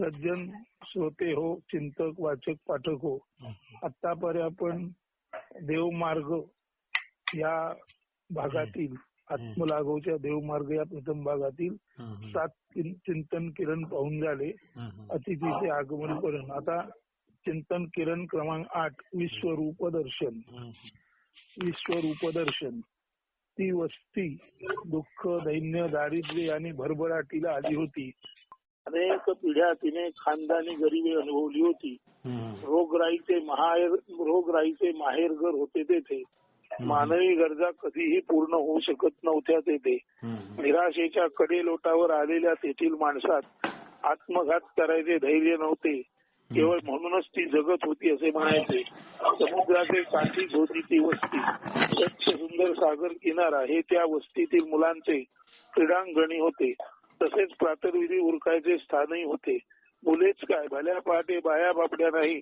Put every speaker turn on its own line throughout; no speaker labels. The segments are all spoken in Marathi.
सज्जन श्रोते हो चिंतक वाचक पाठक हो आतापर्यंत आपण देवमार्ग या भागातील आत्मलाघवच्या देवमार्ग या प्रथम भागातील सात चिंतन किरण पाहून झाले. अतिथीचे आगमन पर्यंत आता चिंतन किरण क्रमांक आठ विश्वरूप दर्शन विश्वरूप दर्शन ती वस्ती दुःख दैन्य दारिद्र्य आणि भरभराटीला आली होती. अनेक पिढ्या तिने खानदानी गरिबी अनुभवली होती. रोगराईचे माहेर रोगराईचे माहेरघर होते तेथे. मानवी गरजा कधीही पूर्ण होऊ शकत नव्हत्या तेथे. निराशेच्या कडे लोटावर आलेल्या तेथील माणसात आत्मघात करायचे धैर्य नव्हते. केवळ म्हणूनच ती जगत होती असे म्हणायचे. समुद्राचे काठीच होती ती वस्ती. स्वच्छ सुंदर सागर किनारा हे त्या वस्तीतील मुलांचे क्रीडांगणी होते. तसेच प्रातर्विधी उरकायचे स्थानही होते. मुलेच काय? भल्या पहाटे बाया बापड्या नाही.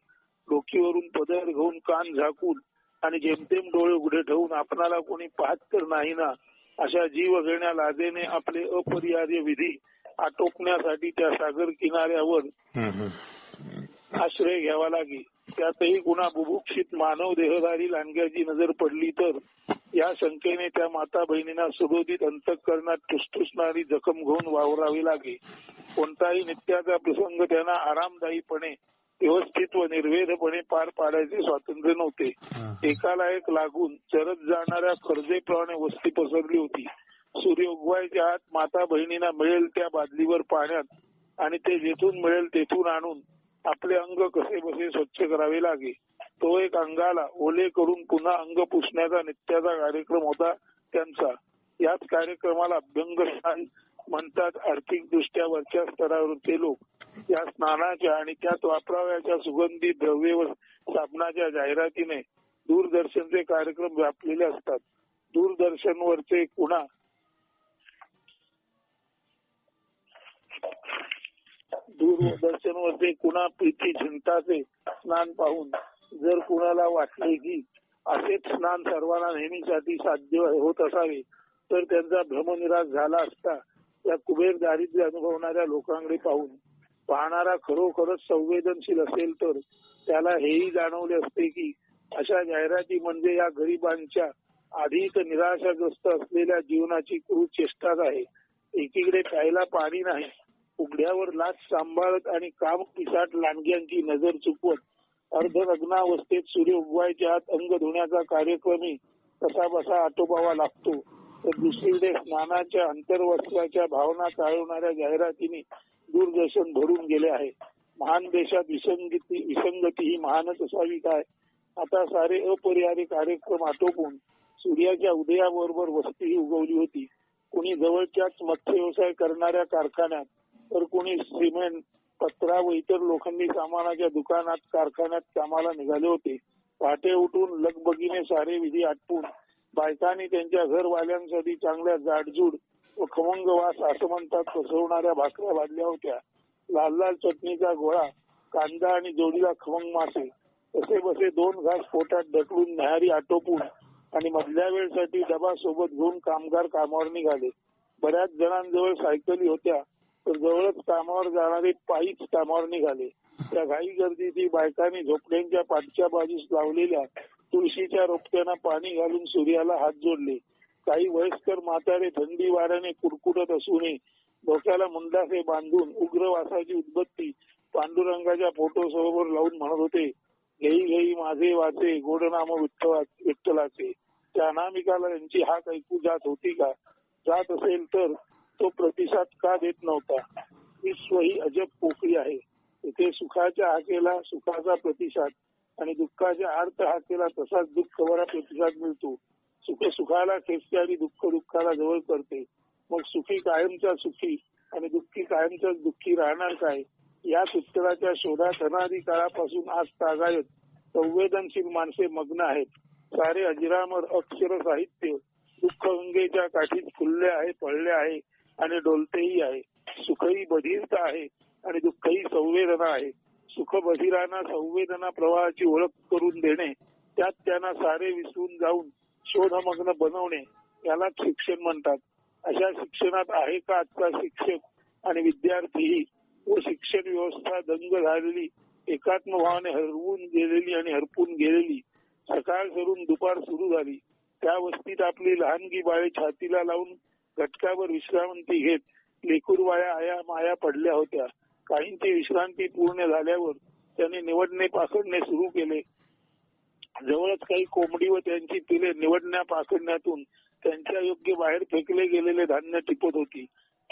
डोकीवरून पदर घेऊन कान झाकून आणि जेमतेम डोळे उघडे ठेवून आपणाला कोणी पाहत तर नाही ना अशा जीव घेण्या लाजेने आपले अपरिहार्य विधी आटोपण्यासाठी त्या सागर किनाऱ्यावर आश्रय घ्यावा लागे. त्यातही कुणा बुभुक्षित मानव देहधारी लांडग्याची नजर पडली तर या शंकेने त्या माता बहिणींना सुबोधित अंतकरणात ठुसठुसणारी जखम घेऊन वावरावी लागे कोणताही नित्याचा प्रसंग त्यांना आरामदायीपणे व्यवस्थित व निर्वेधपणे पार पाडायचे स्वातंत्र्य नव्हते. एकाला एक लागून चरत जाणाऱ्या खर्जेप्रमाणे वस्ती पसरली होती. सूर्य उगवायच्या आत माता बहिणींना मिळेल त्या बादलीवर पाण्यात आणि ते जेथून मिळेल तेथून आणून आपले अंग कसे बसे स्वच्छ करावे लागे? तो एक अंगाला ओले करून पुन्हा अंग पुसण्याचा नित्याचा कार्यक्रम होता त्यांचा. याच कार्यक्रमाला अभ्यंग स्नान म्हणतात आर्थिक दृष्ट्या वरच्या स्तरावरचे लोक. या स्नानाच्या आणि त्यात वापराव्याच्या सुगंधी द्रव्य व साबणाच्या जाहिरातीने दूरदर्शनचे कार्यक्रम व्यापलेले असतात. दूरदर्शनवरचे कुणा दूरदर्शन वरती कुणा प्रीती झिंटाचे स्नान पाहून जर कुणाला वाटले की असेच स्नान सर्वांना नेहमीसाठी साध्य होत असावे तर त्यांचा भ्रमनिराश झाला असता या कुबेर दारिद्र्य अनुभवणाऱ्या लोकांकडे पाहून पाहणारा खरोखरच संवेदनशील असेल तर त्याला हेही जाणवले असते की अशा जाहिराती म्हणजे या गरिबांच्या अधिक निराशाग्रस्त असलेल्या जीवनाची क्रूर चेष्टाच आहे. एकीकडे प्यायला पाणी नाही उघड्यावर लाच सांभाळत आणि काम पिसाट लांडग्यांची नजर चुकवत अर्धनग्नावस्थेत सूर्य उगवायच्या आत अंग धुण्याचा कार्यक्रमही कसा बसा आटोपावा लागतो. तर दुसरीकडे स्नानाच्या अंतर्वस्त्राच्या भावना चाळवणाऱ्या जाहिरातीने दूरदर्शन भरून गेले आहे. महान देशात विसंगती विसंगती ही महानच असावी काय? आता सारे अपरिहार्य कार्यक्रम आटोपून सूर्याच्या उदयाबरोबर वस्तीही उगवली होती. कुणी जवळच्याच मत्स्य व्यवसाय करणाऱ्या कारखान्यात तर कोणी सिमेंट पत्रा व इतर लोखंडी सामानाच्या दुकानात कारखान्यात कामाला निघाले होते. पहाटे उठून लगबगीने सारे विधी आटपून बायकांनी त्यांच्या घरवाल्यांसाठी चांगल्या जाडजूड व खमंग वास असं म्हणतात पसरवणाऱ्या भाकऱ्या भाजल्या होत्या. लाल लाल चटणीचा गोळा कांदा आणि जोडीला खमंग मासे तसे बसे दोन घास पोटात ढकलून न्याहारी आटोपून आणि मधल्या वेळसाठी डबा सोबत घेऊन कामगार कामावर निघाले. बऱ्याच जणांजवळ सायकली होत्या. जवळच कामावर जाणारे पायीच कामावर निघाले. त्या घाई गर्दीची बायकांनी झोपड्यांच्या पाठच्या बाजूस लावलेल्या तुळशीच्या रोपट्यांना पाणी घालून सूर्याला हात जोडले. काही वयस्कर म्हातारे थंडी वाऱ्याने कुडकुडत असूनही डोक्याला मुंडासे बांधून उग्र वासाची उद्बत्ती पांडुरंगाच्या फोटो सरोवर लावून म्हणत होते घेई घेई माझे वाचे गोडनाम विठ्ठला विठ्ठलाचे. त्या अनामिकाला यांची हाक ऐकू जात होती का? जात असेल तर तो प्रतिसाद का देत नव्हता? विश्व ही अजब पोकळी आहे. इथे सुखाच्या हाकेला सुखाचा प्रतिसाद आणि दुःखाच्या अर्थ हाकेला तसाच दुःख बरा प्रतिसाद मिळतो. सुख सुखाला खेचते आणि दुःख दुःखाला जवळ करते. मग सुखी कायमचा सुखी आणि दुःखी कायमचाच दुःखी राहणार काय? याच उत्तराच्या शोधात अनादी काळापासून आज तागायत संवेदनशील माणसे मग्न आहेत. सारे अजिरामर अक्षर साहित्य दुःख गंगेच्या काठीत फुलले आहे पडले आहे. आणि डोलतेही आहे. सुखही बधीरता आहे आणि दुःखही संवेदना आहे. सुख बधिरांना संवेदना प्रवाहाची ओळख करून देणे त्यात त्यांना सारे विसरून जाऊन शोधमग्न बनवणे यालाच शिक्षण म्हणतात. अशा शिक्षणात आहे का आजचा शिक्षक आणि विद्यार्थीही? व शिक्षण व्यवस्था दंग झालेली एकात्म भावाने हरवून गेलेली आणि हरपून गेलेली सकाळ सरून दुपार सुरू झाली. त्या वस्तीत आपली लहानगी बाळे छातीला लावून घटकावर विश्रांती घेत लेकूरवाया आया माया पडल्या होत्या. काहींची विश्रांती पूर्ण झाल्यावर त्यांनी निवडणे पाकडणे सुरू केले. जवळच काही कोंबडी व त्यांची पिले निवडण्या पाकडण्यातून त्यांच्या योग्य बाहेर फेकले गेलेले धान्य टिपत होती.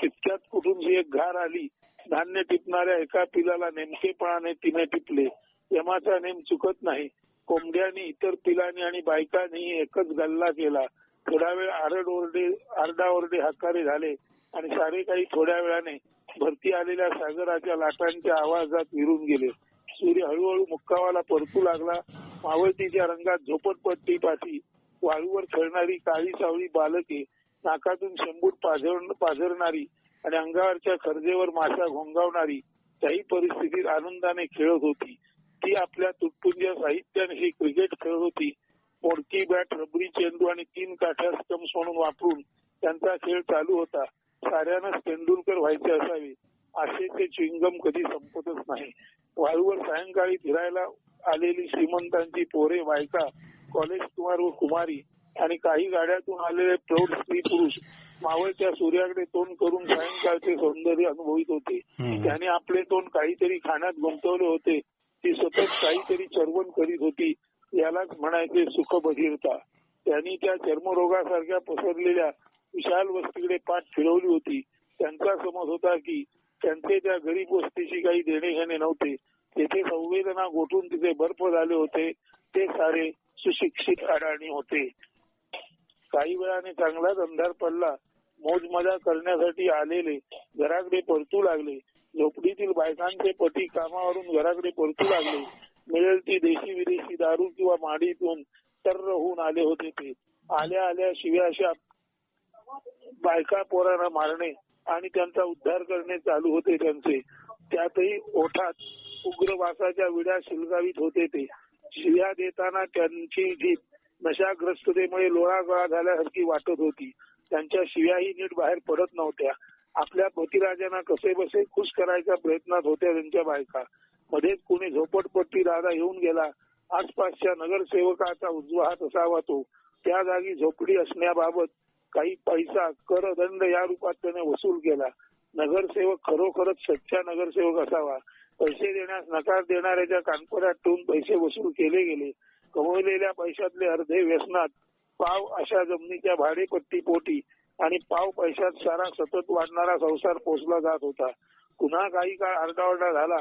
तितक्यात कुठून एक घार आली धान्य टिपणाऱ्या एका पिलाला नेमकेपणाने तिने टिपले. यमाचा नेम चुकत नाही. कोंबड्यांनी इतर पिलांनी आणि बायकांनी एकच गल्ला केला. थोडा वेळ आरडओरडे आरडाओरडे हकारे झाले आणि सारे काही थोड्या वेळाने भरती आलेल्या सागराच्या लाटांच्या आवाजात विरून गेले. सूर्य हळूहळू मुक्कावाला परतू लागला. मावळतीच्या रंगात झोपटपट्टी पाठी वाळूवर खेळणारी काळी सावळी बालके नाकातून शंभूट पाझर पाझरणारी आणि अंगावरच्या खर्जेवर माशा घोंगावणारी काही परिस्थितीत आनंदाने खेळत होती. ती आपल्या तुटपुंज्या साहित्याने ही क्रिकेट खेळत होती. मोडकी बॅट रबरी चेंडू आणि तीन काठ्या स्टम्स म्हणून वापरून त्यांचा खेळ चालू होता. साऱ्यानंच तेंडुलकर व्हायचे असावे आशेचे चिंगम कधी संपतच नाही. वाळूवर सायंकाळी फिरायला आलेली श्रीमंतांची पोरे बायका कॉलेज कुमार व कुमारी आणि काही गाड्यातून आलेले प्रौढ स्त्री पुरुष मावळच्या सूर्याकडे तोंड करून सायंकाळचे सौंदर्य अनुभवित होते. त्याने आपले तोंड काहीतरी खाण्यात गुंतवले होते. ती सतत काहीतरी चरवण करीत होती. यालाच म्हणायचे सुख बधिरता त्यांनी त्या चर्मरोगासारख्या पसरलेल्या विशाल वस्तीकडे पाठ फिरवली होती. त्यांचा समज होता की त्यांचे त्या गरीब वस्तीशी काही देणे घेणे नव्हते. तेथे संवेदना गोठून तिथे बर्फ झाले होते. ते सारे सुशिक्षित अडाणी होते. काही वेळाने चांगलाच अंधार पडला. मोज मजा करण्यासाठी आलेले घराकडे परतू लागले. झोपडीतील बायकांचे पती कामावरून घराकडे परतू लागले. मिळेल ती देशी विदेशी दारू किंवा माडीतून टर्र होऊन आले होते ते. आल्या आल्या शिव्या अशा बायका पोरांना मारणे आणि त्यांचा उद्धार करणे चालू होते त्यांचे. त्यातही ओठात उग्रवासाच्या विड्या शिलगावीत होते ते. शिव्या देताना त्यांची जीभ नशाग्रस्ततेमुळे लोळागळा झाल्यासारखी वाटत होती. त्यांच्या शिव्याही नीट बाहेर पडत नव्हत्या. आपल्या पतिराजांना कसे बसे खुश करायच्या प्रयत्नात होत्या त्यांच्या बायका. मध्येच कोणी झोपडपट्टी दादा येऊन गेला आसपासच्या नगरसेवकाचा उजवा हात असावा तो. त्या जागी झोपडी असण्याबाबत काही पैसा कर दंड या रूपात त्याने वसूल केला. नगरसेवक खरोखरच सच्चा नगरसेवक असावा. पैसे देण्यास नकार देणाऱ्याच्या कानपड्यात ठेवून पैसे वसूल केले गेले. कमवलेल्या पैशातले अर्धे व्यसनात पाव अशा जमिनीच्या भाडेपट्टी पोटी आणि पाव पैशात सारा सतत वाढणारा संसार पोचला जात होता. पुन्हा काही काळ आरडाओरडा झाला.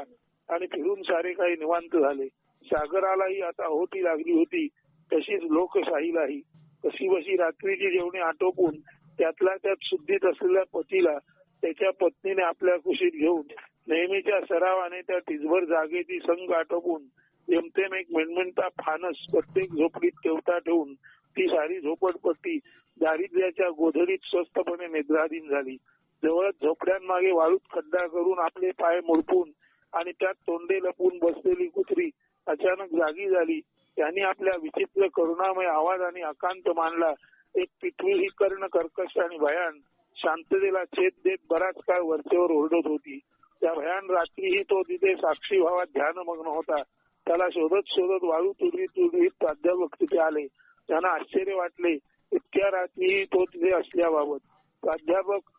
आणि फिरून सारे काही निवांत झाले. सागरालाही आता होती लागली होती. तशीच लोकशाहीलाही. कशी बशी रात्रीची जेवणे आटोपून त्यातल्या त्यात शुद्धीत असलेल्या पतीला त्याच्या पत्नीने आपल्या कुशीत घेऊन नेहमीच्या सरावाने त्या टिजभर जागेची संघ आटोपून जेमतेम एक मेणमेणता फानस प्रत्येक झोपडीत ठेवता ठेवून ती सारी झोपडपट्टी दारिद्र्याच्या गोधडीत स्वस्तपणे निद्राधीन झाली. जवळच झोपड्यांमागे वाळूत खड्डा करून आपले पाय मुडपून आणि त्यात तोंडे लपून बसलेली कुत्री अचानक जागी झाली. त्यांनी आपल्या विचित्र करुणामय आवाजाने अकांत मानला एक पिठवी ही कर्ण कर्कश आणि भयान. शांततेला छेद देत बराच काळ वरचेवर ओरडत होती. त्या भयान रात्रीही तो तिथे साक्षी भावात ध्यानमग्न होता. त्याला शोधत शोधत वाळू तुडवीत तुडवीत प्राध्यापक तिथे आले. त्यांना आश्चर्य वाटले इतक्या रात्रीही तो तिथे असल्याबाबत. प्राध्यापक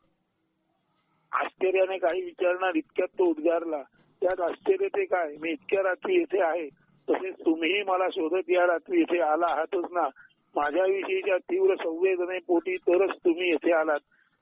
आश्चर्याने काही विचारणार इतक्यात तो उद्गारला. त्यात आश्चर्य ते काय? मी इतक्या रात्री येथे आहे. तसेच तुम्हीही मला शोधत या रात्री इथे आला आहातच ना. माझ्याविषयीच्या तीव्र संवेदने पोटी तरच तुम्ही येथे आलात.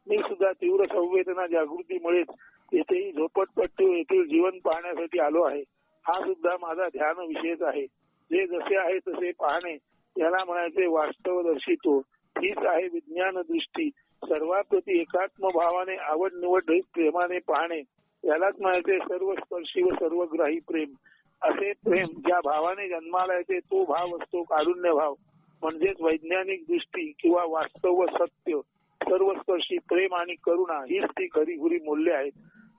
मी सुद्धा तीव्र संवेदना जागृतीमुळेच येथेही झोपटपट्टी येथील जीवन पाहण्यासाठी आलो आहे. हा सुद्धा माझा ध्यान विषयच आहे. जे जसे आहे तसे पाहणे याला म्हणायचे वास्तवदर्शित्व हीच आहे विज्ञान दृष्टी सर्वाप्रती एकात्म भावाने आवड निवड प्रेमाने पाहणे. यालाच म्हणायचे सर्व स्पर्शी व सर्वग्राही प्रेम. असे प्रेम ज्या भावाने जन्माला येते तो भाव असतो कारुण्य भाव. म्हणजेच वैज्ञानिक दृष्टी किंवा वास्तव व सत्य सर्वस्पर्शी प्रेम आणि करुणा हीच ती खरीखुरी मूल्य आहेत.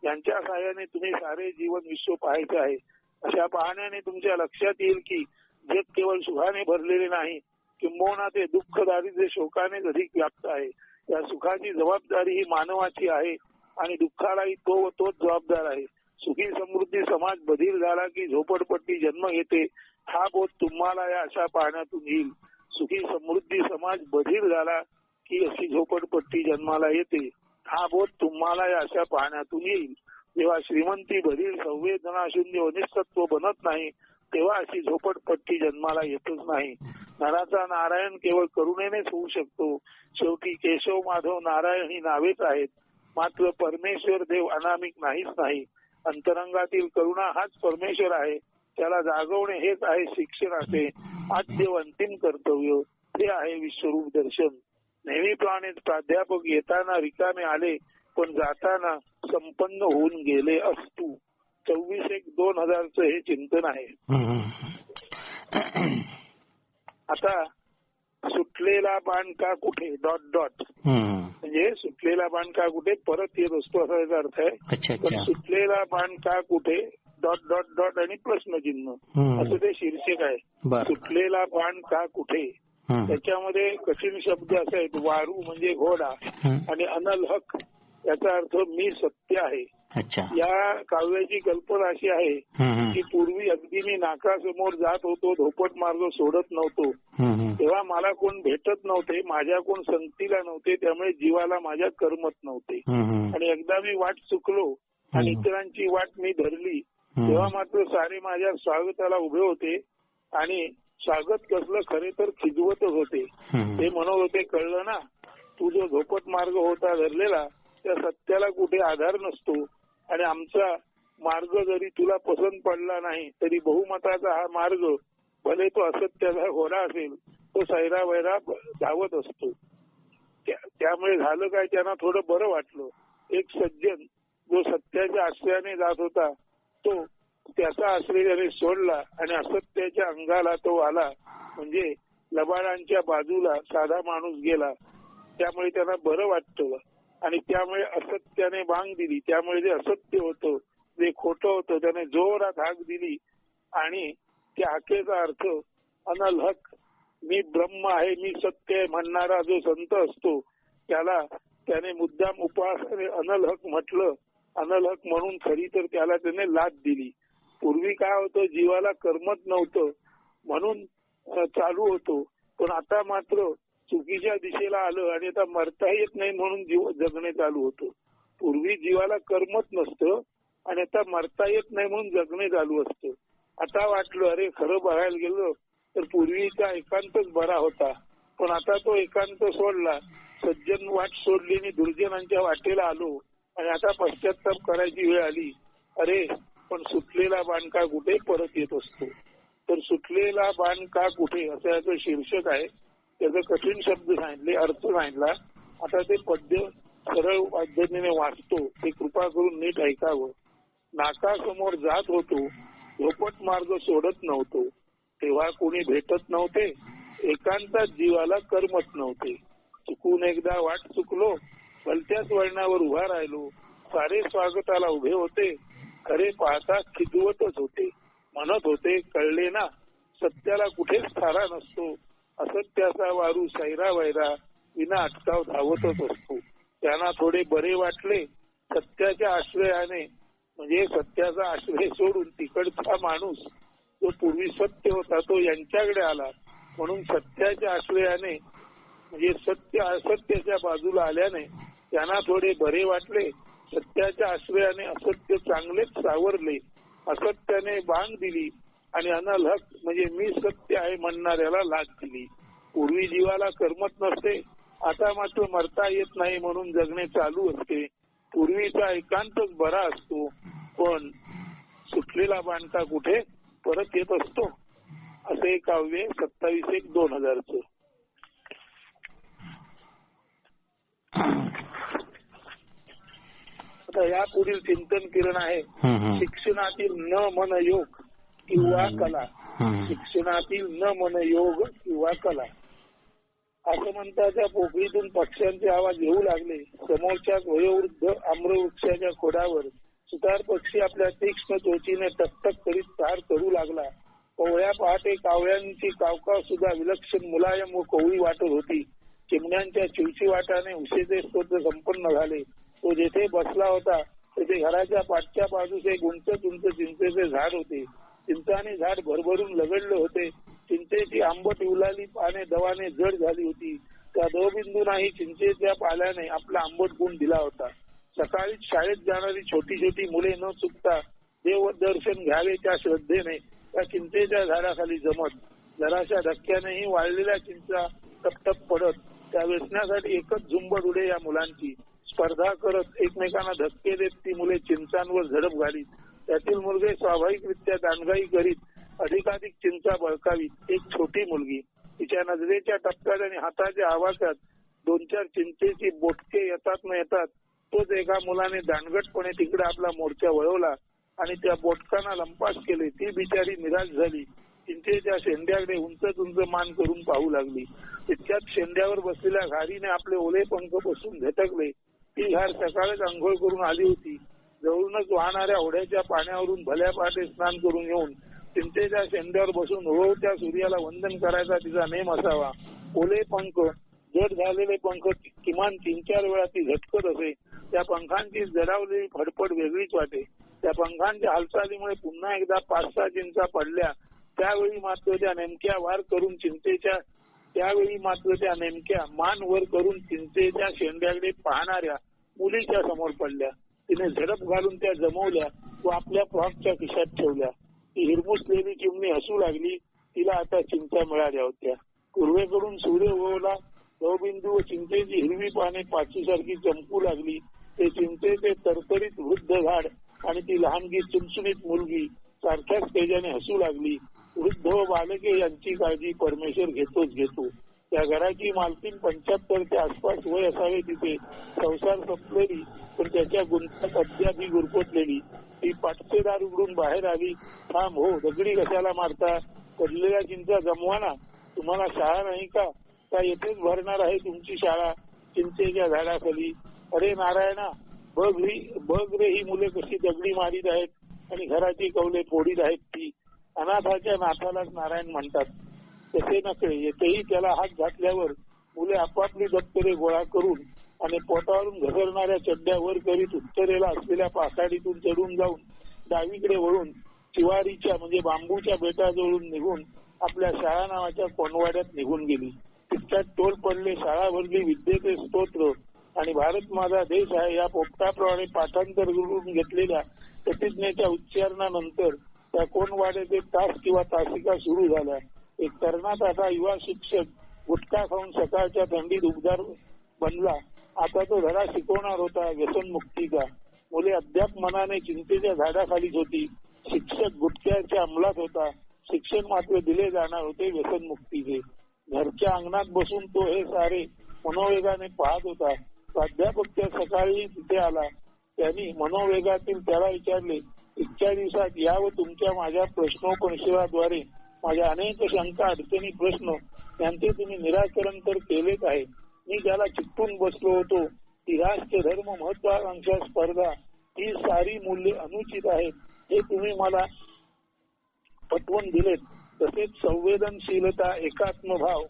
यांच्या सहाय्याने तुम्ही सारे जीवन विश्व पाहायचे आहे. अशा पाहण्याने तुमच्या लक्षात येईल की जग केवळ सुखाने भरलेले नाही किंबहुना ते दुःख दारिद्र्य शोकाने अधिक व्याप्त आहे. या सुखाची जबाबदारी ही मानवाची आहे. आणि दुःखालाही तो व तोच जबाबदार आहे. सुखी समृद्धी समाज बधीर झाला की झोपडपट्टी जन्म घेते हा बोध तुम्हाला या अशा पाहण्यातून येईल. सुखी समृद्धी समाज बधीर झाला की अशी झोपडपट्टी जन्माला येते हा बोध तुम्हाला या अशा पाहण्यातून येईल. जेव्हा श्रीमंती बधीर संवेदना शून्य अनिष्ठत्व बनत नाही तेव्हा अशी झोपडपट्टी जन्माला येतच नाही. नराचा नारायण केवळ करुणेनेच होऊ शकतो. शेवटी केशव माधव नारायण ही नावेच आहेत. मात्र परमेश्वर देव अनामिक नाहीच नाही. अंतरंगातील करुणा हाच परमेश्वर आहे. त्याला जागवणे हेच आहे शिक्षणाचे आद्य व अंतिम कर्तव्य हे आहे विश्वरूप दर्शन. नेहमीप्रमाणे प्राध्यापक येताना रिकामे आले पण जाताना संपन्न होऊन गेले असतू. चोवीस एक दोन हजारचं हे चिंतन आहे. आता सुटलेला बाण का कुठे डॉट डॉट म्हणजे सुटलेला बाण का कुठे? परत येत असतो असा याचा अर्थ आहे. पण सुटलेला बाण का कुठे? डॉट डॉट डॉट आणि प्रश्नचिन्ह. असं ते शीर्षक आहे. सुटलेला बाण का कुठे. त्याच्यामध्ये कठीण शब्द असे आहेत. वारू म्हणजे घोडा. आणि अनल हक. याचा अर्थ मी सत्य आहे. या काव्याची कल्पना अशी आहे. की पूर्वी अगदी मी नाकासमोर जात होतो धोपट मार्ग सोडत नव्हतो. तेव्हा मला कोण भेटत नव्हते माझ्या कोण संगतीला नव्हते त्यामुळे जीवाला माझ्या करमत नव्हते. आणि एकदा मी वाट चुकलो आणि. इतरांची वाट मी धरली. तेव्हा मात्र सारे माझ्या स्वागताला उभे होते आणि स्वागत कसलं खरे तर खिजवतच होते. ते म्हणत होते कळलं ना तू जो झोपट मार्ग होता धरलेला त्या सत्याला कुठे आधार नसतो आणि आमचा मार्ग जरी तुला पसंत पडला नाही तरी बहुमताचा हा मार्ग भले तो असत्याचा घोडा असेल तो सैरा वैरा धावत असतो. त्यामुळे झालं काय त्यांना थोडं बरं वाटलं. एक सज्जन जो सत्याच्या आश्रयाने जात होता तो त्याचा आश्रय त्याने सोडला आणि असत्याच्या अंगाला तो आला. म्हणजे लबाडांच्या बाजूला साधा माणूस गेला. त्यामुळे त्यांना बरं वाटतं. आणि त्यामुळे असत्याने बांग दिली. त्यामुळे जे असत्य होतं जे खोटं होतं त्याने जोरात हाक दिली. आणि त्या हाकेचा अर्थ अनलहक. मी ब्रह्म आहे मी सत्य आहे म्हणणारा जो संत असतो त्याला त्याने मुद्दाम उपासाने अनलहक म्हटलं. अनलहक म्हणून खरी तर त्याला त्याने लाद दिली. पूर्वी काय होतं जीवाला कर्मच नव्हतं म्हणून चालू होतो. पण आता मात्र चुकीच्या दिशेला आलं आणि आता मरता येत नाही म्हणून जीव जगणे चालू होतं. पूर्वी जीवाला कर्मच नसतं आणि आता मरता येत नाही म्हणून जगणे चालू असतं. आता वाटलं अरे खरं बघायला गेलो तर पूर्वीचा एकांतच बरा होता. पण आता तो एकांत सोडला. सज्जन वाट सोडली आणि दुर्जनांच्या वाटेला आलो. आणि आता पश्चाताप करायची वेळ आली. अरे पण सुटलेला बाण का कुठे परत येत असतो? तर सुटलेला बाण का कुठे? असं याचं शीर्षक आहे. त्याचं कठीण शब्द सांगितले अर्थ सांगितला. आता ते पद्य सरळ पद्धतीने वाचतो ते कृपा करून नीट ऐकावं. नाकासमोर जात होतो झोपट मार्ग सोडत नव्हतो. तेव्हा कोणी भेटत नव्हते एकांतात जीवाला करमत नव्हते. चुकून एकदा वाट चुकलो भलत्याच वळणावर उभा राहिलो. सारे स्वागताला उभे होते खरे पाहता खिदवतच होते. म्हणत होते कळले ना सत्याला कुठेच थारा नसतो. असत्याचा वारू सैरा वैरा विना अटकाव धावतच असतो. त्यांना थोडे बरे वाटले सत्याच्या आश्रयाने म्हणजे सत्याचा आश्रय सोडून तिकडचा माणूस जो पूर्वी सत्य होता तो यांच्याकडे आला. म्हणून सत्याच्या आश्रयाने म्हणजे सत्य असत्याच्या बाजूला आल्याने त्यांना थोडे बरे वाटले सत्याच्या आश्रयाने असत्य चांगलेच सावरले. असत्याने बांग दिली आणि अनलहक म्हणजे मी सत्य आहे म्हणणाऱ्याला लाच दिली. पूर्वी जीवाला करमत नसते आता मात्र मरता येत नाही म्हणून जगणे चालू असते. पूर्वीचा एकांतच बरा असतो पण सुटलेला बांधता कुठे? परत येत असतो. असे काव्य सत्तावीस एक दोन हजारचं. आता या पुढील चिंतन किरण आहे. शिक्षणातील न मन योग. किंवा कला. शिक्षणातील न मन योग किंवा कला. असं म्हणता त्या पोकळीतून पक्ष्यांचे आवाज येऊ लागले. समोरच्या वयोवृद्ध आम्रवृक्षाच्या खोडावर सुतार पक्षी आपल्या तीक्ष्ण चोचीने टकटक करीत तार करू लागला. कोवळ्या पहाटे कावळ्यांची कावकाव सुद्धा विलक्षण मुलायम व कोवळी वाटत होती. चिमण्यांच्या चिवचिवाटाने उशेचे स्तोत्र संपन्न झाले. तो जेथे बसला होता तर ते घराच्या पाठच्या बाजूस एक उंच उंच चिंचेचे झाड होते. चिंचाने झाड भरभरून लगडले होते. चिंचेची आंबट उलाली पाने दवाने जड झाली होती. त्या दवबिंदूनाही चिंचेच्या पाल्याने आपला आंबट गुण दिला होता. सकाळी शाळेत जाणारी छोटी छोटी मुले न चुकता देव दर्शन घ्यावे त्या श्रद्धेने त्या चिंचेच्या झाडाखाली जमत. जराशा धक्क्यानेही वाळलेल्या चिंचा टपटप पडत त्या वेचण्यासाठी एकच झुंबड उडे या मुलांची. स्पर्धा करत एकमेकांना धक्के देत ती मुले चिंचांवर झडप घालीत. त्यातील मुलगे स्वाभाविकरित्या दांडगाई करीत अधिकाधिक चिंचा बळकावीत. एक छोटी मुलगी. तिच्या नजरेच्या टप्प्यात आणि हाताच्या आवाजात दोन चार चिंचेची बोटके येतात न येतात तोच एका मुलाने दांडगटपणे तिकडे आपला मोर्चा वळवला आणि त्या बोटकांना लंपास केले. ती बिचारी निराश झाली. चिंचेच्या शेंड्याकडे उंच उंच मान करून पाहू लागली. तितक्यात शेंड्यावर बसलेल्या घारीने आपले ओले पंख बसून झटकले. ती घार सकाळच आंघोळ करून आली होती. जवळूनच वाहणाऱ्या ओढ्याच्या पाण्यावरून भल्या पहाटे स्नान करून येऊन चिंतेच्या शेंड्यावर बसून ओळवत्या सूर्याला वंदन करायचा तिचा नेम असावा. ओले पंख जड झालेले पंख किमान तीन चार वेळा ती झटकत असे. त्या पंखांची जडावलेली फडफड वेगळीच वाटे. त्या पंखांच्या हालचालीमुळे पुन्हा एकदा पाच सहा चिंचा पडल्या. त्यावेळी मात्र त्या नेमक्या वार करून चिंतेच्या त्यावेळी मात्र त्या नेमक्या मान वर करून चिंतेच्या शेंड्याकडे पाहणाऱ्या मुलीच्या समोर पडल्या. तिने झडप घालून त्या जमवल्या व आपल्या फ्रॉकच्या खिशात ठेवल्या. ती हिरमुसलेली चिमणी हसू लागली. तिला आता चिंता मिळाल्या होत्या. पूर्वेकडून सूर्य उगवला दवबिंदू व चिंचेची हिरवी पाने पाचीसारखी चमकू लागली. ते चिंचेचे तरतरीत वृद्ध झाड आणि ती लहानगी चुनचुनीत मुलगी सारख्याच तेजाने हसू लागली. वृद्ध व बालके यांची काळजी परमेश्वर घेतोच घेतो. त्या घराची मालकीन पंच्याहत्तरच्या आसपास वय असावे तिथे. संसार संपलेली पण त्याच्या गुंतात अद्यापही गुरफटलेली. ती पाटसेदार उघडून बाहेर आली. थांब हो दगडी कशाला मारता? पडलेल्या चिंचा जमवाना तुम्हाला शाळा नाही का? का येथेच भरणार आहे तुमची शाळा? चिंचेच्या झाडाखाली. अरे नारायणा बघ ही बघ रे ही मुले कशी दगडी मारीत आहेत आणि घराची कवले फोडीत आहेत ती. अनाथाच्या नाथालाच नारायण म्हणतात. तसे नकळे येथेही त्याला हात घातल्यावर मुले आपापली दप्तरे गोळा करून आणि पोटावरून घसरणाऱ्या चड्ड्या वर करीत उत्तरेला असलेल्या पासाडीतून चढून जाऊन डावीकडे वळून शिवारीच्या म्हणजे बांबूच्या बेटाजवळून निघून आपल्या शाळा नावाच्या कोणवाड्यात निघून गेली. तितक्यात टोल पडले शाळा भरली विद्येचे स्तोत्र आणि भारत माझा देश आहे या पोपटाप्रमाणे पाठांतर करून घेतलेल्या प्रतिज्ञेच्या उच्चारणानंतर त्या कोणवाड्याचे तास किंवा तासिका सुरू झाल्या. एक तरणात असा युवा शिक्षक गुटखा खाऊन सकाळच्या थंडीत उबदार बनला. आता तो धडा शिकवणार होता व्यसनमुक्तीचा मुले अद्याप मनाने चिंतेच्या झाडाखालीच होती. शिक्षक गुटख्याच्या अंमलात होता. शिक्षण मात्र दिले जाणार होते व्यसनमुक्तीचे घरच्या अंगणात बसून तो हे सारे मनोवेगाने पाहत होता. प्राध्यापक त्या सकाळी तिथे आला. त्यांनी मनोवेगातील त्याला विचारले इतक्या दिवसात या व तुमच्या माझ्या प्रश्नोपनिषदाद्वारे माझ्या अनेक शंका अडचणी प्रश्न त्यांचे तुम्ही निराकरण तर केलेच आहे. मी ज्याला चिकटून बसलो होतो ती राष्ट्र धर्म महत्वाकांक्षा स्पर्धा ही सारी मूल्ये अनुचित आहेत हे तुम्ही मला पटवून दिलेत. तसेच संवेदनशीलता एकात्मभाव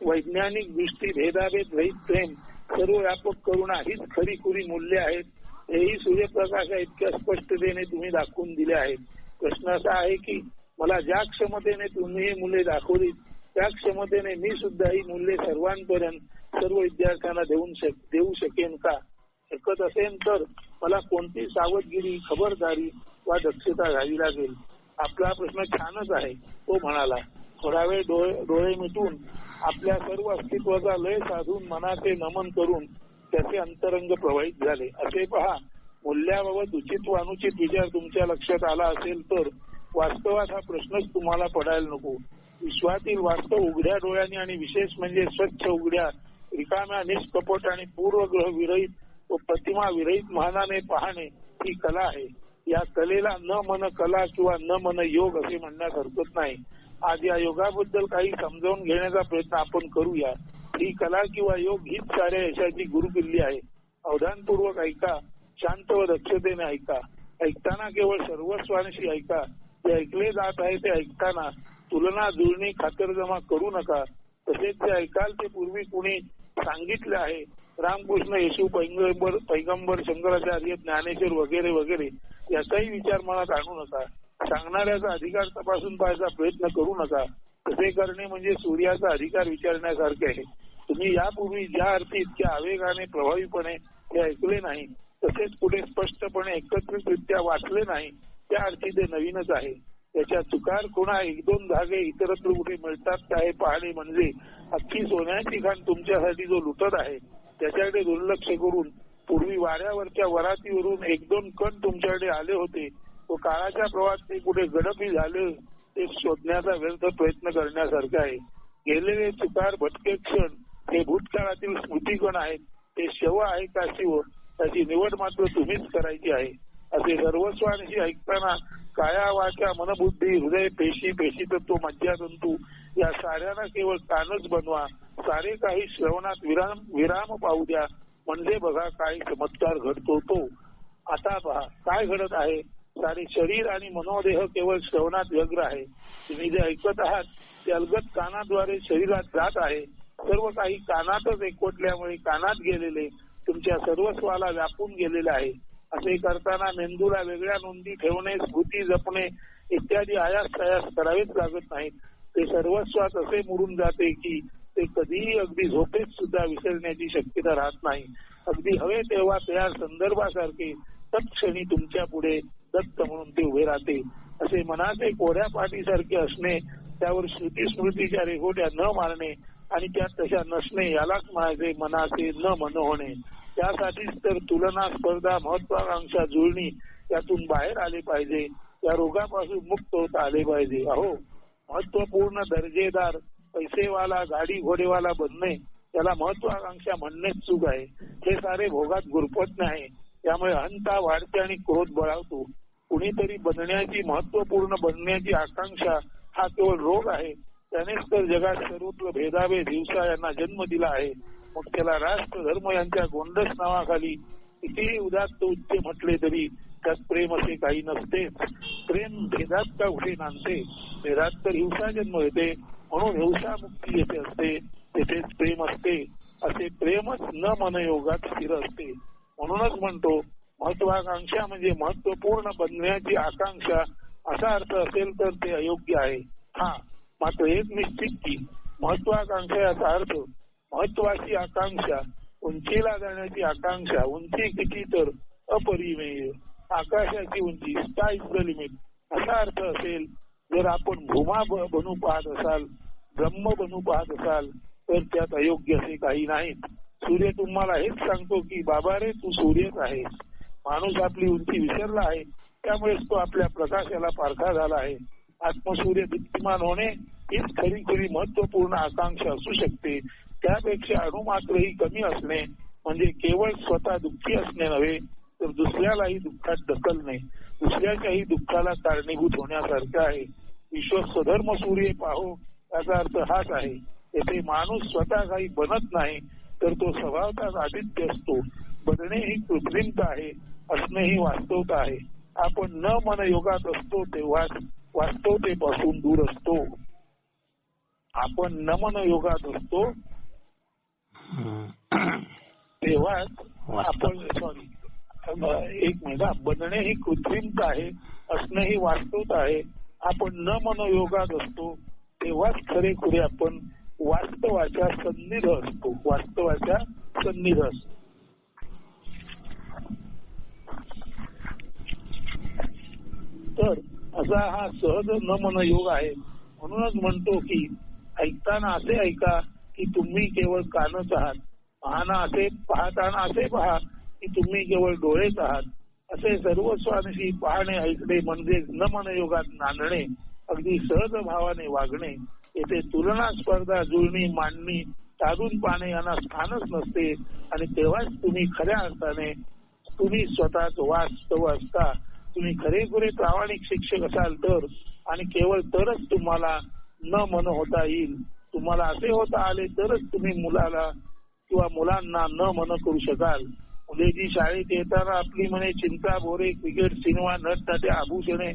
वैज्ञानिक दृष्टी भेदाभेद रहित प्रेम सर्व व्यापक करुणा हीच खरी खुरी मूल्य आहेत. हेही सूर्यप्रकाशा इतक्या स्पष्टतेने तुम्ही दाखवून दिले आहेत. प्रश्न असा आहे की मला ज्या क्षमतेने तुम्ही ही मुले दाखवली त्या क्षमतेने मी सुद्धा ही मूल्ये सर्वांपर्यंत सर्व विद्यार्थ्यांना देऊन शक देऊ शकेन का? शकत असेल तर मला कोणती सावधगिरी खबरदारी वा दक्षता घ्यावी लागेल? आपला प्रश्न छानच आहे तो म्हणाला. थोडा वेळ डोळे डोळे मिटून आपल्या सर्व अस्तित्वाचा लय साधून मनाचे नमन करून त्याचे अंतरंग प्रवाहित झाले. असे पहा मूल्याबाबत उचित व अनुचित विचार तुमच्या लक्षात आला असेल तर वास्तवात हा प्रश्नच तुम्हाला पडायला नको. विश्वातील वास्तव उघड्या डोळ्यांनी आणि विशेष म्हणजे स्वच्छ उघड्या रिकाम्या निष्कपट आणि पूर्वग्रह विरहित व प्रतिमा विरहित महानाने पाहणे ही कला आहे. या कलेला न मन कला किंवा न मन योग असे म्हणण्यास हरकत नाही. आज या योगाबद्दल काही समजावून घेण्याचा प्रयत्न आपण करूया. ही कला किंवा योग हीच साऱ्या यशाची गुरुकिल्ली आहे. अवधानपूर्वक ऐका. शांत व दक्षतेने ऐका. ऐकताना केवळ सर्वस्वांशी ऐका. जे ऐकले जात आहे ते ऐकताना तुलना जुळणी खातरजमा करू नका. तसेच ते ऐकाल ते पूर्वी कुणी सांगितले आहे. रामकृष्ण येशू पैगंबर पैगंबर शंकराचार्य ज्ञानेश्वर वगैरे वगैरे याचाही विचार मनात आणू नका. सांगणाऱ्याचा अधिकार तपासून पाहायचा प्रयत्न करू नका. तसे करणे म्हणजे सूर्याचा अधिकार विचारण्यासारखे आहे. तुम्ही यापूर्वी ज्या अर्थी इतक्या आवेगाने प्रभावीपणे हे ऐकले नाही तसेच पुढे स्पष्टपणे एकत्रितरित्या वाचले नाही त्या अर्थी ते नवीनच आहे. त्याच्या चुकार कुणा एक दोन धागे इतरत्र कुठे मिळतात का हे पाहणे म्हणजे अख्खी सोन्याची खाण तुमच्यासाठी जो लुटत आहे त्याच्याकडे दुर्लक्ष करून पूर्वी वाऱ्यावरच्या वरातीवरून एक दोन कण तुमच्याकडे आले होते. तो काळाच्या प्रवाहात ते कुठे गडपी झाले ते शोधण्याचा व्यर्थ प्रयत्न करण्यासारखे आहे. गेलेले चुकार भटके क्षण हे भूतकाळातील स्मृतिकण आहेत ते शव आहे का शिव त्याची निवड मात्र तुम्हीच करायची आहे. असे सर्वस्वांशी ऐकताना काया वाचा मनबुद्धी हृदय पेशी पेशी तत्व मज्जातंतू या साऱ्यांना केवळ कानच बनवा. सारे काही श्रवणात विराम विराम पाहू द्या. म्हणजे बघा काय चमत्कार घडतो तो. आता पहा काय घडत आहे? सारे शरीर आणि मनोदेह केवळ श्रवणात व्यग्र आहे. तुम्ही जे ऐकत आहात ते अलगत कानाद्वारे शरीरात जात आहे. सर्व काही कानातच एकवटल्यामुळे कानात गेलेले. तुमच्या सर्वस्वाला व्यापून गेलेलं आहे. असे करताना मेंदूला वेगळ्या नोंदी ठेवणे स्मृती जपणे इत्यादी आयास तयास करावेच लागत नाहीत. ते सर्वस्वात असे मुरून जाते की ते कधीही अगदी झोपेत सुद्धा विसरण्याची शक्यता राहत नाही. अगदी हवे तेव्हा त्या संदर्भासारखे तत्क्षणी तुमच्यापुढे दत्त म्हणून ते उभे राहते. असे मनाचे कोऱ्या पाठीसारखे असणे त्यावर श्रुती स्मृतीच्या रेघोट्या न मारणे आणि त्यात तशा नसणे यालाच माझे मनाचे न मन होणे त्यासाठीच तर तुलना स्पर्धा महत्वाकांक्षा जुळणी यातून बाहेर आले पाहिजे. या रोगापासून मुक्त होत आले पाहिजे. अहो महत्त्वपूर्ण दर्जेदार पैसेवाला गाडी घोडेवाला बनणे त्याला महत्वाकांक्षा म्हणणेच चूक आहे. हे सारे भोगात गुरपटणे आहे त्यामुळे अहंता वाढते आणि क्रोध बळावतो. कुणीतरी बनण्याची महत्त्वपूर्ण बनण्याची आकांक्षा हा केवळ रोग आहे. त्यानेच तर जगात सर्वत्र भेदाभेद हिंसा यांना जन्म दिला आहे. मग त्याला राष्ट्र धर्म यांच्या गोंडस नावाखाली कितीही उदात्त उच्च म्हटले तरी त्यात प्रेम असे काही नसते. प्रेम भेदात का उठे नांदते? भेदात तर हिंसा जन्म येते म्हणून हिंसा मुक्ती येथे असते. तेथेच प्रेम असते. असे प्रेमच न मनयोगात स्थिर असते. म्हणूनच म्हणतो महत्वाकांक्षा म्हणजे महत्त्वपूर्ण बनण्याची आकांक्षा. असा अर्थ असेल तर ते अयोग्य आहे. हा मात्र एक निश्चित की महत्वाकांक्षा याचा अर्थ महत्वाची आकांक्षा उंचीला जाण्याची आकांक्षा उंची किती तर अपरिमेय आकाशाची उंची स्काय इज द लिमिट असा अर्थ असेल जर आपण भूमा बनू पाहत असाल ब्रह्म बनू पाहत असाल तर त्यात अयोग्य असे काही नाहीत. सूर्य तुम्हाला हेच सांगतो की बाबा रे तू सूर्यच आहे माणूस आपली उंची विसरला आहे त्यामुळेच तो आपल्या प्रकाशाला पारखा झाला आहे. आत्मसूर्य दीप्तिमान होणे हीच खरी खरी महत्त्वपूर्ण आकांक्षा असू शकते. त्यापेक्षा अणुमात्रही कमी असणे म्हणजे केवळ स्वतः दुःखी असणे नव्हे तर दुसऱ्यालाही दुःखात ढकलणे. दुसऱ्याच्याही दुःखाला कारणीभूत होण्यासारखे आहे. विश्व स्वधर्म सूर्य पाहो याचा अर्थ हाच आहे. येथे माणूस स्वतः काही बनत नाही तर तो स्वभावताच आदित्य असतो. बनणे ही कृत्रिमता आहे असणे ही वास्तवता आहे. आपण न मन योगात असतो तेव्हाच वास्तवतेपासून दूर असतो. आपण न मन योगात असतो तेव्हाच आपण सॉरी एक मिनिट बनणे ही कृत्रिमता आहे असणे ही वास्तवता आहे. आपण न मनोयोगात असतो तेव्हाच खरे खुरे आपण वास्तवाच्या सन्निध असतो वास्तवाच्या सन्निध असतो. तर असा हा सहज न मन योग आहे. म्हणूनच म्हणतो की ऐकताना असे ऐका की तुम्ही केवळ कानच आहात पाहना असे पाहताना असे पहा की तुम्ही केवळ डोळेच आहात. असे सर्वस्वांशी पाहणे ऐकणे म्हणजे न मनयोगात नांदणे अगदी सहज भावाने वागणे. येथे तुलना स्पर्धा जुळणी मांडणी साधून पाहणे यांना स्थानच नसते. आणि तेव्हाच तुम्ही खऱ्या अर्थाने तुम्ही स्वतःच वास्तव असता. तुम्ही खरेखुरे प्रामाणिक शिक्षक असाल तर आणि केवळ तरच तुम्हाला न मन होता येईल. तुम्हाला असे होता आले तरच तुम्ही मुलाला किंवा मुलांना न मन करू शकाल. मुलेजी शाळेत येताना आपली म्हणे चिंता भोरे क्रिकेट सिनेमा नटनाटे आभूषणे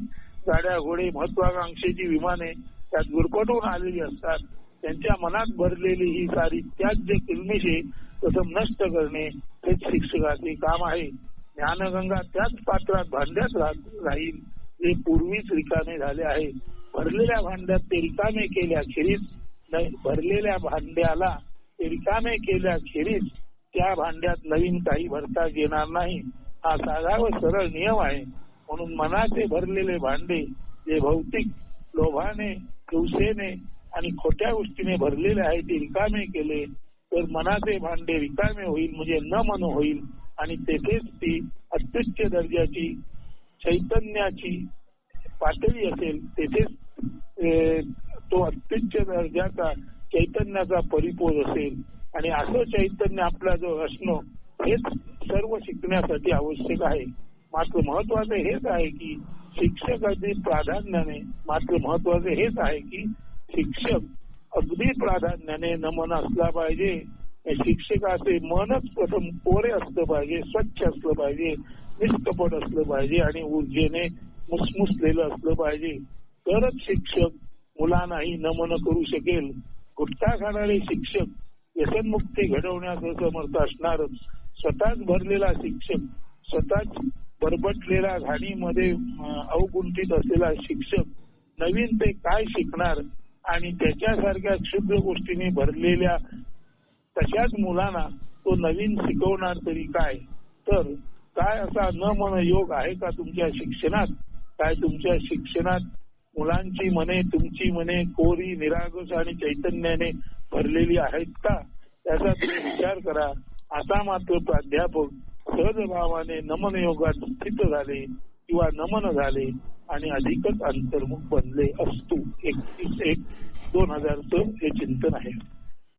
गाड्या घोडे महत्वाकांक्षेची विमाने त्यात गुरपटून आलेली असतात. त्यांच्या मनात भरलेली ही सारी त्याच जे किलमिशे प्रथम नष्ट करणे हेच शिक्षकाचे काम आहे. ज्ञानगंगा त्याच पात्रात भांड्यात राहील जे पूर्वीच रिकामे झाले आहे. भरलेल्या भांड्यात ते रिकामे केल्याखेरीज भरलेल्या भांड्याला रिकामे केल्याखेरीज त्या भांड्यात नवीन काही भरता येणार नाही. हा साधा व सरळ नियम आहे. म्हणून मनाचे भरलेले भांडे जे भौतिक लोभाने हिंसेने आणि खोट्या गोष्टीने भरलेले आहे ते रिकामे केले तर मनाचे भांडे रिकामे होईल म्हणजे न मन होईल. आणि तेथेच ती अत्युच्च दर्जाची चैतन्याची पातळी असेल तेथेच तो अत्युच्च दर्जाचा चैतन्याचा परिपोज असेल. आणि असं चैतन्य आपला जो असणं हेच सर्व शिकण्यासाठी आवश्यक आहे. मात्र महत्वाचं हेच आहे की शिक्षक अगदी प्राधान्याने मात्र महत्वाचं हेच आहे की शिक्षक अगदी प्राधान्याने नमन असला पाहिजे. शिक्षकाचे मनच प्रथम कोरे असलं पाहिजे स्वच्छ असलं पाहिजे निष्कपट असलं पाहिजे आणि ऊर्जेने मुसमुसलेलं असलं पाहिजे. तरच शिक्षक मुलांनाही नमन करू शकेल. गुटखा खाणारे शिक्षक व्यसनमुक्ती घडवण्यास समर्थ असणार. स्वतःच भरलेला शिक्षक स्वतःच बरबटलेला घाणीमध्ये अवगुंठित असलेला शिक्षक नवीन ते काय शिकणार? आणि त्याच्यासारख्या क्षुद्र गोष्टीने भरलेल्या तशाच मुलांना तो नवीन शिकवणार तरी काय? तर काय असा न मन योग आहे का तुमच्या शिक्षणात? काय तुमच्या शिक्षणात मुलांची मने तुमची मने कोरी निरागस आणि चैतन्याने भरलेली आहेत का? त्याचा तुम्ही विचार करा. आता मात्र प्राध्यापक सहजभावाने नमन योगात स्थित झाले किंवा नमन झाले आणि अधिकच अंतर्मुख बनले असतो. एकतीस एक दोन हजारचं हे चिंतन आहे.